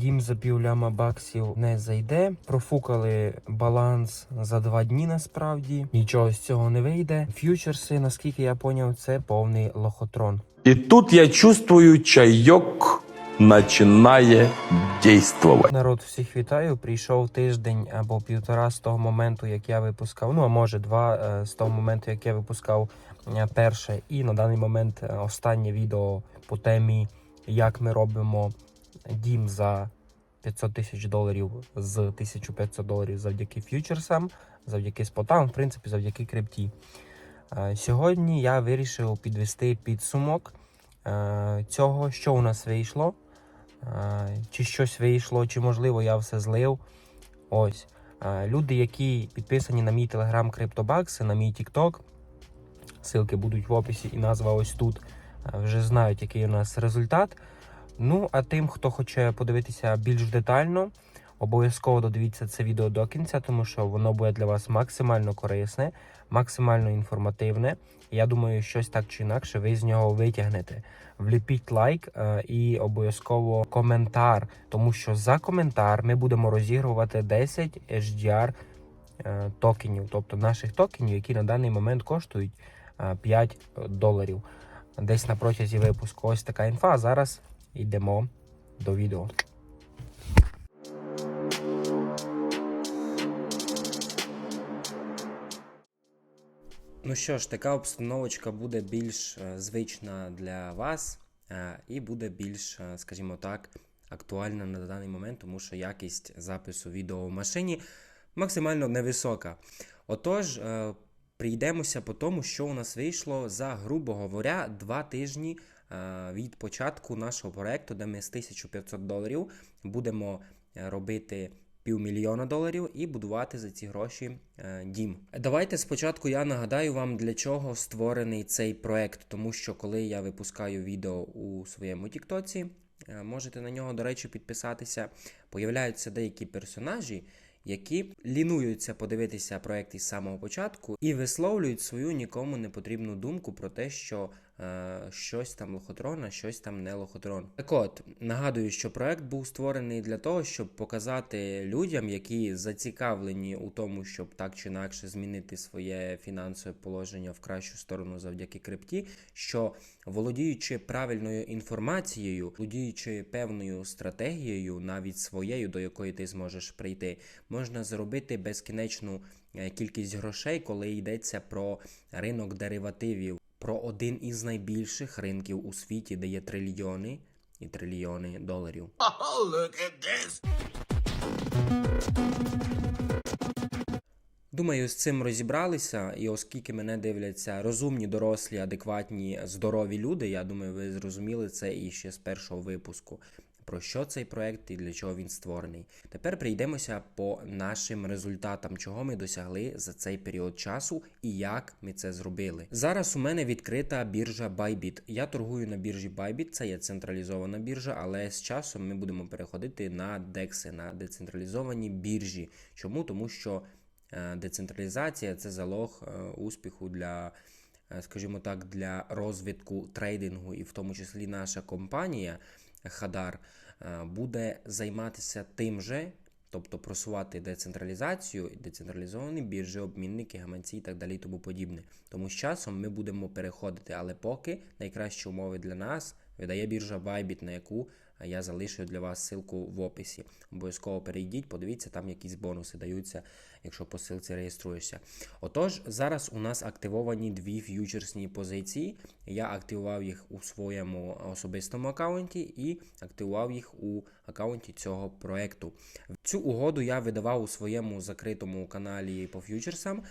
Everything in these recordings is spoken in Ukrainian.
Дім за півляма баксів не зайде. Профукали баланс за два дні. Насправді нічого з цього не вийде. Ф'ючерси, наскільки я поняв, це повний лохотрон. И тут я чувствую, чаек начинает действовать. Народ, всіх вітаю. Прийшов тиждень або півтора з того моменту, як я випускав. Ну а може два е, з того моменту, як я випускав е, перше. І на даний момент е, останнє відео по темі, як ми робимо дім за 500 тисяч доларів з 1500 доларів завдяки ф'ючерсам, завдяки спотам, в принципі, завдяки крипті. Е, Сьогодні я вирішив підвести підсумок е, цього, що у нас вийшло. Е, Чи щось вийшло, чи можливо я все злив. Ось. Люди, які підписані на мій телеграм CryptoBucks, на мій TikTok, ссылки будуть в описі і назва ось тут. Вже знають, який у нас результат. Ну, а тим, хто хоче подивитися більш детально, обов'язково додивіться це відео до кінця, тому що воно буде для вас максимально корисне, максимально інформативне. Я думаю, щось так чи інакше ви з нього витягнете. Вліпіть лайк е, і обов'язково коментар, тому що за коментар ми будемо розігрувати 10 HDR е, токенів, тобто наших токенів, які на даний момент коштують е, 5 доларів. Десь на протязі випуску. Ось така інфа. Зараз йдемо до відео. Ну що ж, така обстановочка буде більш е, звична для вас е, і буде більш, е, скажімо так, актуальна на даний момент, тому що якість запису відео в машині максимально невисока. Отож, прийдемося по тому, що у нас вийшло за, грубо говоря, два тижні від початку нашого проекту, де ми з 1500 доларів будемо е, робити півмільйона доларів і будувати за ці гроші е, дім. Давайте спочатку я нагадаю вам, для чого створений цей проект, тому що коли я випускаю відео у своєму Тіктоці, е, можете на нього, до речі, підписатися. Появляються деякі персонажі, які лінуються подивитися проект із самого початку і висловлюють свою нікому не потрібну думку про те, що е, щось там лохотрон, а щось там не лохотрон. Так от нагадую, що проект був створений для того, щоб показати людям, які зацікавлені у тому, щоб так чи інакше змінити своє фінансове положення в кращу сторону завдяки крипті, що володіючи правильною інформацією, володіючи певною стратегією, навіть своєю, до якої ти зможеш прийти, можна заробити безкінечну е, кількість грошей, коли йдеться про ринок деривативів, про один із найбільших ринків у світі, де є трильйони і трильйони доларів. Oh, look at this. Думаю, з цим розібралися, і оскільки мене дивляться розумні, дорослі, адекватні, здорові люди, я думаю, ви зрозуміли це і ще з першого випуску. Про що цей проект і для чого він створений. Тепер прийдемося по нашим результатам, чого ми досягли за цей період часу і як ми це зробили. Зараз у мене відкрита біржа Bybit. Я торгую на біржі Bybit, це є централізована біржа, але з часом ми будемо переходити на DEX, на децентралізовані біржі. Чому? Тому що е, децентралізація це залог е, успіху для, е, скажімо так, для розвитку трейдингу, і в тому числі наша компанія Хадар е, буде займатися тим же. Тобто просувати децентралізацію, децентралізовані біржі, обмінники, гаманці і так далі і тому подібне. Тому з часом ми будемо переходити, але поки найкращі умови для нас видає біржа Bybit, на яку я залишую для вас ссылку в описі. Обов'язково перейдіть, подивіться, там якісь бонуси даються, якщо по ссылці реєструєшся. Отож, зараз у нас активовані дві ф'ючерсні позиції. Я активував їх у своєму особистому аккаунті і активував їх у аккаунті цього проекту. Цю угоду я видавав у своєму закритому каналі по ф'ючерсам,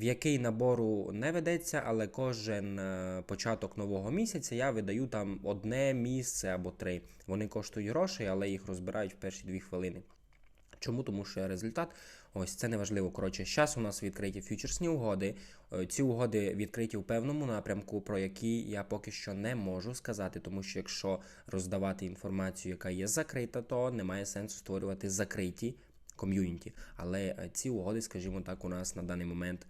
в який набору не ведеться, але кожен е, початок нового місяця я видаю там одне місце або три. Вони коштують грошей, але їх розбирають в перші дві хвилини. Чому? Тому що результат, ось це неважливо. Коротше, зараз у нас відкриті фьючерсні угоди. Е, Ці угоди відкриті в певному напрямку, про які я поки що не можу сказати, тому що якщо роздавати інформацію, яка є закрита, то немає сенсу створювати закриті ком'юніті. Але е, ці угоди, скажімо так, у нас на даний момент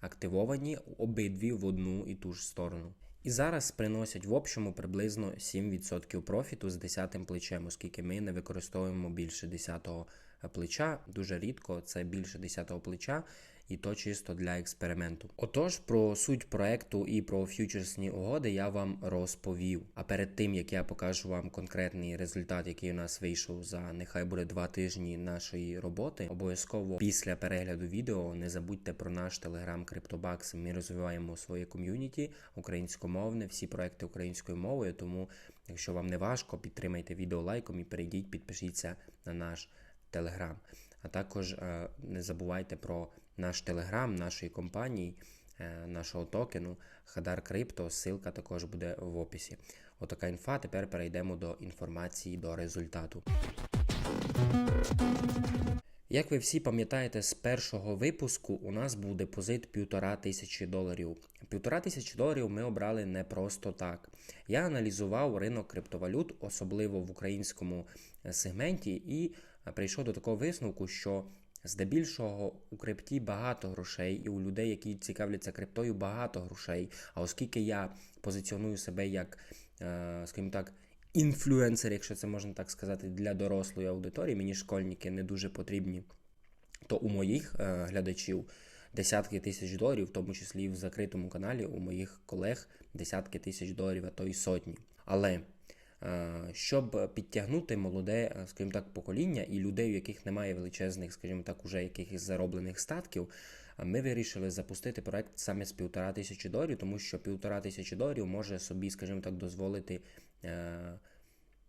активовані обидві в одну і ту ж сторону. І зараз приносять в общому приблизно 7% профіту з 10 плечем, оскільки ми не використовуємо більше 10-го плеча. Дуже рідко це більше 10-го плеча, і то чисто для експерименту. Отож, про суть проекту і про ф'ючерсні угоди я вам розповів. А перед тим як я покажу вам конкретний результат, який у нас вийшов за нехай буде два тижні нашої роботи, обов'язково після перегляду відео не забудьте про наш телеграм Криптобакс. Ми розвиваємо своє ком'юніті українськомовне, всі проекти українською мовою. Тому, якщо вам не важко, підтримайте відео лайком і перейдіть, підпишіться на наш телеграм. А також е, не забувайте про наш телеграм нашої компанії, е, нашого токену Хадар Крипто. Ссылка також буде в описі. Отака інфа. Тепер перейдемо до інформації до результату. Як ви всі пам'ятаєте, з першого випуску у нас був депозит півтора тисячі доларів. Півтора тисячі доларів ми обрали не просто так. Я аналізував ринок криптовалют, особливо в українському е, сегменті, і е, прийшов до такого висновку, що здебільшого у крипті багато грошей, і у людей, які цікавляться криптою, багато грошей. А оскільки я позиціоную себе як, е, скажімо так, інфлюенсер, якщо це можна так сказати, для дорослої аудиторії, мені школьники не дуже потрібні, то у моїх е, глядачів десятки тисяч доларів, в тому числі і в закритому каналі, у моїх колег десятки тисяч доларів, а то й сотні. Але е, щоб підтягнути молоде, е, скажімо так, покоління і людей, у яких немає величезних, скажімо так, уже якихось зароблених статків, е, ми вирішили запустити проект саме з півтора тисячі доларів, тому що півтора тисячі доларів може собі, скажімо так, дозволити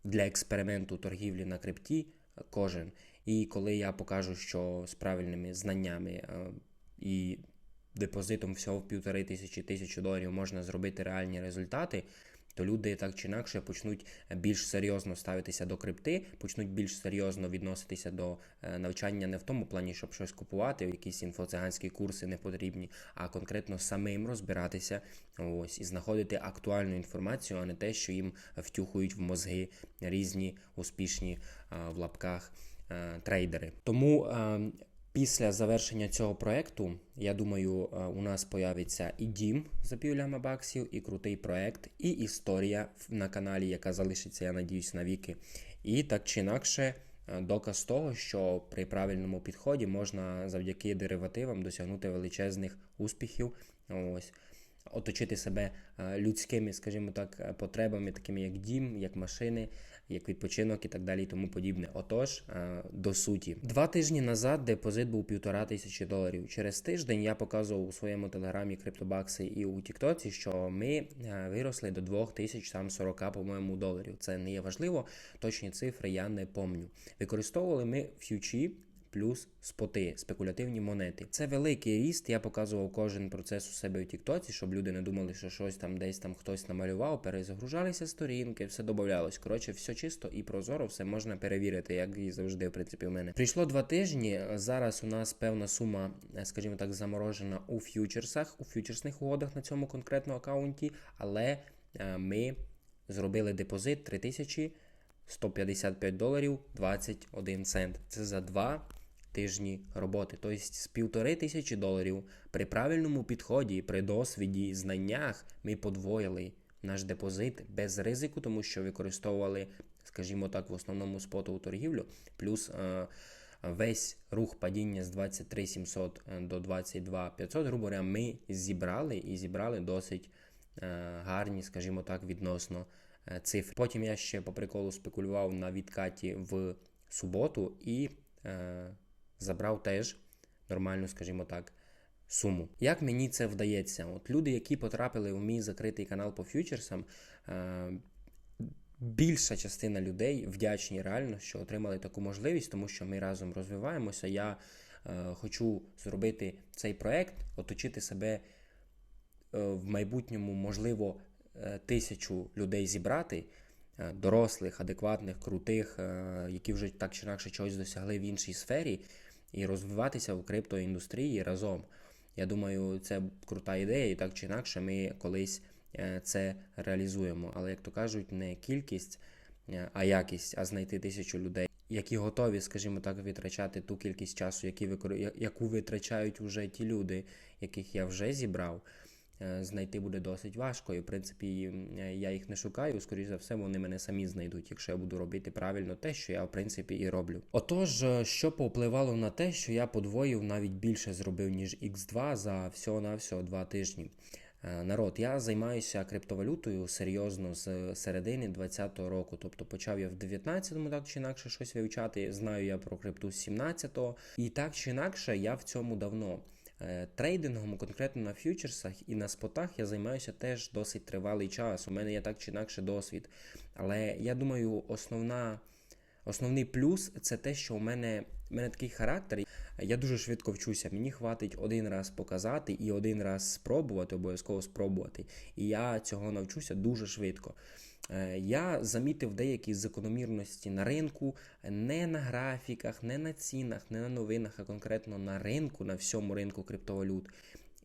для експерименту торгівлі на крипті кожен. І коли я покажу, що з правильними знаннями е, і депозитом всього в півтори тисячі тисячі доларів можна зробити реальні результати, то люди так чи інакше почнуть більш серйозно ставитися до крипти, почнуть більш серйозно відноситися до е, навчання не в тому плані, щоб щось купувати, якісь інфоциганські курси не потрібні, а конкретно самим розбиратися ось і знаходити актуальну інформацію, а не те, що їм втюхують в мозги різні успішні в лапках е, трейдери. Тому е, Після завершення цього проекту, я думаю, е, у нас появиться і дім за півляма баксів, і крутий проект, і історія на каналі, яка залишиться, я надіюсь, навіки. І так чи інакше, е, доказ того, що при правильному підході можна завдяки деривативам досягнути величезних успіхів. Ось. Оточити себе е, людськими, скажімо так, потребами, такими як дім, як машини, як відпочинок і так далі, і тому подібне. Отож, е, до суті, два тижні назад депозит був півтора тисячі доларів. Через тиждень я показував у своєму телеграмі криптобакси і у Тіктоці, що ми е, виросли до 2040, по-моєму, доларів. Це не є важливо. Точні цифри я не помню. Використовували ми ф'ючі плюс споти, спекулятивні монети. Це великий ріст. Я показував кожен процес у себе у Тіктоці, щоб люди не думали, що щось там десь там хтось намалював, перезагружалися сторінки, все додавалось. Коротше, все чисто і прозоро, все можна перевірити, як і завжди, в принципі, у мене. Прийшло два тижні. Зараз у нас певна сума, е, скажімо так, заморожена у ф'ючерсах, у ф'ючерсних угодах на цьому конкретному аккаунті, але е, ми зробили депозит 3155 доларів 21 цент. Це за два тижні роботи. Тобто з півтори тисячі доларів при правильному підході, при досвіді, знаннях ми подвоїли наш депозит без ризику, тому що використовували, скажімо так, в основному спотову торгівлю, плюс е, весь рух падіння з 23 700 до 22 500, грубо говоря, ми зібрали і зібрали досить е, гарні, скажімо так, відносно е, цифр. Потім я ще по приколу спекулював на відкаті в суботу і е, забрав теж нормальну, скажімо так, суму. Як мені це вдається? От люди, які потрапили в мій закритий канал по фьючерсам, е, більша частина людей вдячні реально, що отримали таку можливість, тому що ми разом розвиваємося. Я е, хочу зробити цей проект, оточити себе е, в майбутньому, можливо, тисячу людей зібрати. Дорослих, адекватних, крутих, які вже так чи інакше чогось досягли в іншій сфері, і розвиватися в криптоіндустрії разом. Я думаю, це крута ідея, і так чи інакше ми колись е, це реалізуємо. Але, як то кажуть, не кількість, е, а якість, а знайти тисячу людей, які готові, скажімо так, витрачати ту кількість часу, яку витрачають вже ті люди, яких я вже зібрав. Е, знайти буде досить важко. І в принципі е, я їх не шукаю. Скоріше за все, вони мене самі знайдуть, якщо я буду робити правильно те, що я в принципі і роблю. Отож, е, що повпливало на те, що я подвоїв навіть більше зробив ніж X2 за всього на всього два тижні. Народ, я займаюся криптовалютою серйозно з середини 20-го року. Тобто почав я в 19-му так чи інакше щось вивчати. Знаю я про крипту з 17-го. І так чи інакше, я в цьому давно. Е, Трейдингом, конкретно на фьючерсах і на спотах я займаюся теж досить тривалий час. У мене є так чи інакше досвід. Але я думаю, основна, основний плюс це те, що у мене, у мене такий характер. Я дуже швидко вчуся. Мені хватить один раз показати і один раз спробувати, обов'язково спробувати. І я цього навчуся дуже швидко. Е, Я замітив деякі закономірності на ринку, не на графіках, не на цінах, не на новинах, а конкретно на ринку, на всьому ринку криптовалют.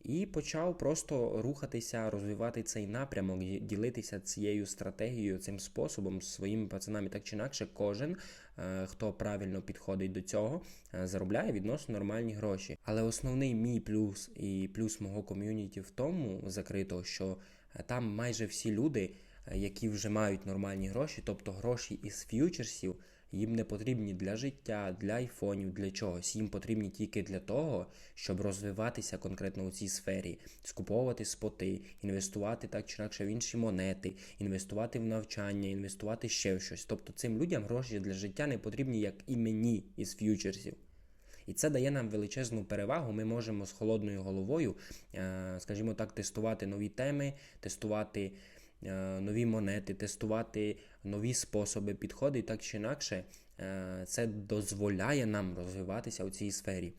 І почав просто рухатися, розвивати цей напрямок, ділитися цією стратегією, цим способом з своїми пацанами. Так чи інакше, кожен, е, хто правильно підходить до цього, е, заробляє відносно нормальні гроші. Але основний мій плюс і плюс мого ком'юніті в тому закрито, що е, там майже всі люди, які вже мають нормальні гроші, тобто гроші із ф'ючерсів, їм не потрібні для життя, для айфонів, для чогось. Їм потрібні тільки для того, щоб розвиватися конкретно у цій сфері, скуповувати споти, інвестувати так чи інакше в інші монети, інвестувати в навчання, інвестувати ще в щось. Тобто цим людям гроші для життя не потрібні, як і мені із ф'ючерсів. І це дає нам величезну перевагу. Ми можемо з холодною головою, е, скажімо так, тестувати нові теми, тестувати нові монети, тестувати нові способи, підходи і так чи інакше. е, Це дозволяє нам розвиватися у цій сфері.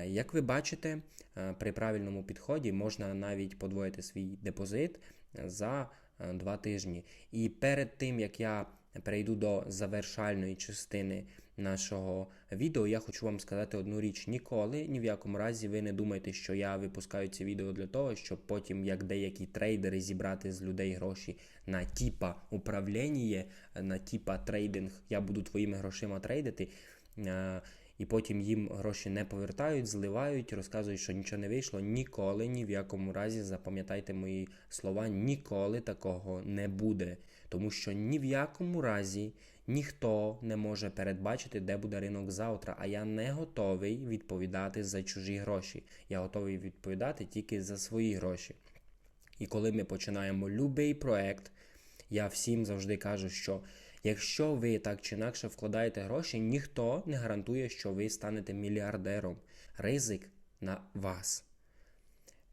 Е, Як ви бачите, е, при правильному підході можна навіть подвоїти свій депозит за е, два тижні. І перед тим як я перейду до завершальної частини нашого відео, я хочу вам сказати одну річ: ніколи, ні в якому разі ви не думайте, що я випускаю ці відео для того, щоб потім, як деякі трейдери, зібрати з людей гроші на типа управління, на типа трейдинг. Я буду твоїми грошима трейдити. І потім їм гроші не повертають, зливають, розказують, що нічого не вийшло. Ніколи, ні в якому разі, запам'ятайте мої слова, ніколи такого не буде. Тому що ні в якому разі ніхто не може передбачити, де буде ринок завтра. А я не готовий відповідати за чужі гроші. Я готовий відповідати тільки за свої гроші. І коли ми починаємо будь-який проект, я всім завжди кажу, що якщо ви так чи інакше вкладаєте гроші, ніхто не гарантує, що ви станете мільярдером. Ризик на вас.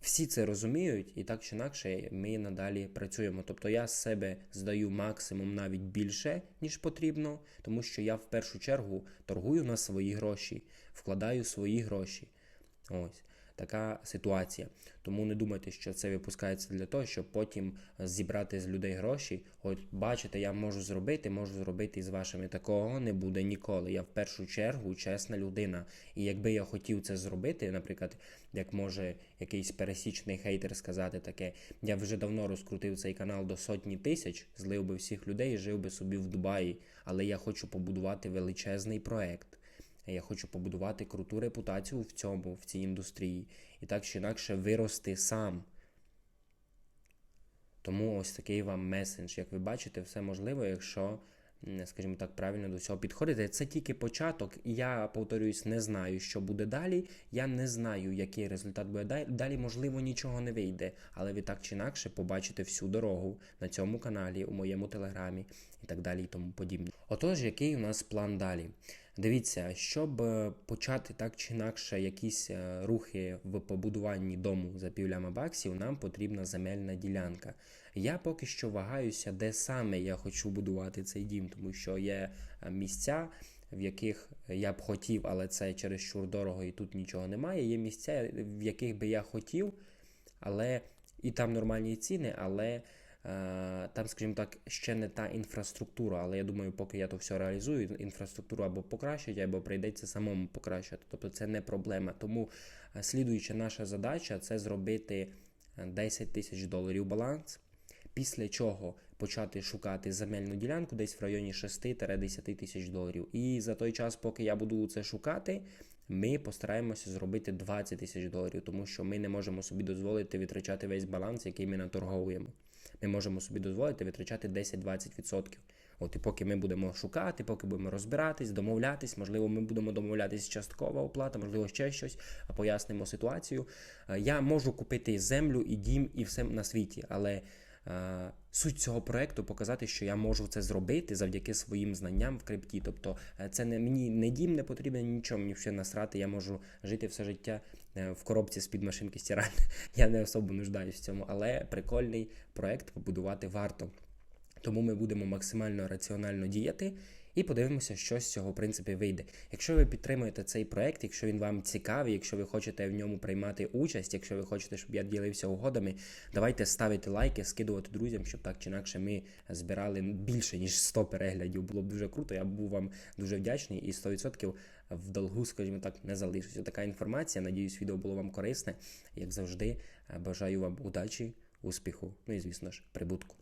Всі це розуміють, і так чи інакше ми надалі працюємо. Тобто я себе здаю максимум навіть більше, ніж потрібно, тому що я в першу чергу торгую на свої гроші, вкладаю свої гроші. Ось така ситуація. Тому не думайте, що це випускається для того, щоб потім зібрати з людей гроші. От бачите, я можу зробити, можу зробити з вашими. Такого не буде ніколи. Я в першу чергу чесна людина. І якби я хотів це зробити, наприклад, як може якийсь пересічний хейтер сказати таке, я вже давно розкрутив цей канал до сотні тисяч, злив би всіх людей і жив би собі в Дубаї. Але я хочу побудувати величезний проект. Я хочу побудувати круту репутацію в цьому, в цій індустрії, і так чи інакше вирости сам. Тому ось такий вам месендж. Як ви бачите, все можливо, якщо, скажімо так, правильно до цього підходите. Це тільки початок, я повторююсь, не знаю, що буде далі. Я не знаю, який результат буде далі. Можливо, нічого не вийде, але ви так чи інакше побачите всю дорогу на цьому каналі, у моєму телеграмі так далі, і тому подібне. Отож, який у нас план далі? Дивіться, щоб е, почати так чи інакше якісь е, рухи в побудуванні дому за півляма баксів, нам потрібна земельна ділянка. Я поки що вагаюся, де саме я хочу будувати цей дім, тому що є е, місця, в яких я б хотів, але це чересчур дорого і тут нічого немає. Є місця, в яких би я хотів, але і там нормальні ціни, але Там, скажімо так, ще не та інфраструктура, але я думаю, поки я то все реалізую, інфраструктуру або покращать, або прийдеться самому покращити. Тобто це не проблема. Тому е, слідуюча наша задача це зробити е, 10 тисяч доларів баланс, після чого почати шукати земельну ділянку десь в районі 6-10 тисяч доларів. І за той час, поки я буду це шукати, Ми постараємося зробити 20 тисяч доларів, тому що ми не можемо собі дозволити витрачати весь баланс, який ми наторговуємо. Ми можемо собі дозволити витрачати 10-20%. От і поки ми будемо шукати, поки будемо розбиратись, домовлятись, можливо, ми будемо домовлятись часткова оплата, можливо, ще щось, а пояснимо ситуацію. Е, Я можу купити землю і дім, і все на світі, але суть цього проекту показати, що я можу це зробити завдяки своїм знанням в крипті. Тобто, е, це не мені не дім не потрібен, нічого мені все насрати. Я можу жити все життя е, в коробці з-під машинки стиральні. Я не особо нуждаюсь в цьому, але прикольний проект побудувати варто. Тому ми будемо максимально раціонально діяти і подивимося, що з цього в принципі вийде. Якщо ви підтримуєте цей проект, якщо він вам цікавий, якщо ви хочете в ньому приймати участь, якщо ви хочете, щоб я ділився угодами, давайте ставити лайки, скидувати друзям, щоб так чи інакше ми збирали більше ніж 100 переглядів. Було б дуже круто. Я був вам дуже вдячний і 100% в долгу, скажімо так, не залишуся. Така інформація. Надіюсь, відео було вам корисне. Як завжди, бажаю вам удачі, успіху, ну і звісно ж, прибутку.